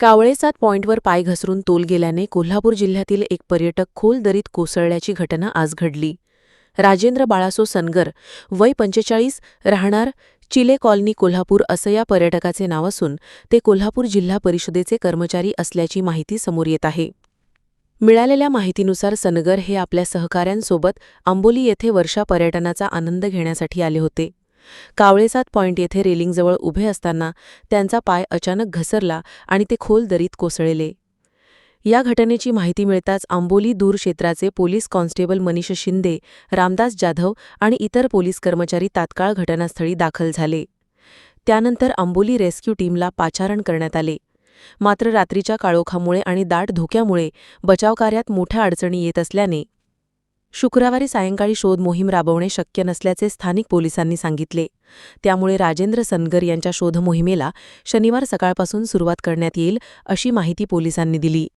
कावळेसात पॉईंटवर पाय घसरून तोल गेल्याने कोल्हापूर जिल्ह्यातील एक पर्यटक खोल दरीत कोसळल्याची घटना आज घडली. राजेंद्र बाळासो सनगर वय पंचेचाळीस राहणार चिले कॉलनी कोल्हापूर असं या पर्यटकाचे नाव असून ते कोल्हापूर जिल्हा परिषदेचे कर्मचारी असल्याची माहिती समोर येत आहे. मिळालेल्या माहितीनुसार सनगर हे आपल्या सहकाऱ्यांसोबत आंबोली येथे वर्षा पर्यटनाचा आनंद घेण्यासाठी आले होते. कावळेसात पॉईंट येथे रेलिंगजवळ उभे असताना त्यांचा पाय अचानक घसरला आणि ते खोल दरीत कोसळले. या घटनेची माहिती मिळताच आंबोली दूर क्षेत्राचे पोलीस कॉन्स्टेबल मनीष शिंदे रामदास जाधव आणि इतर पोलीस कर्मचारी तात्काळ घटनास्थळी दाखल झाले. त्यानंतर आंबोली रेस्क्यू टीमला पाचारण करण्यात आले. मात्र रात्रीच्या काळोखामुळे आणि दाट धोक्यामुळे बचावकार्यात मोठ्या अडचणी येत असल्याने शुक्रवारी सायंकाळी शोध मोहीम राबवणे शक्य नसल्याचे स्थानिक पोलिसांनी सांगितले. त्यामुळे राजेंद्र सनगर यांच्या शोध मोहिमेला शनिवार सकाळपासून सुरुवात करण्यात येईल अशी माहिती पोलिसांनी दिली.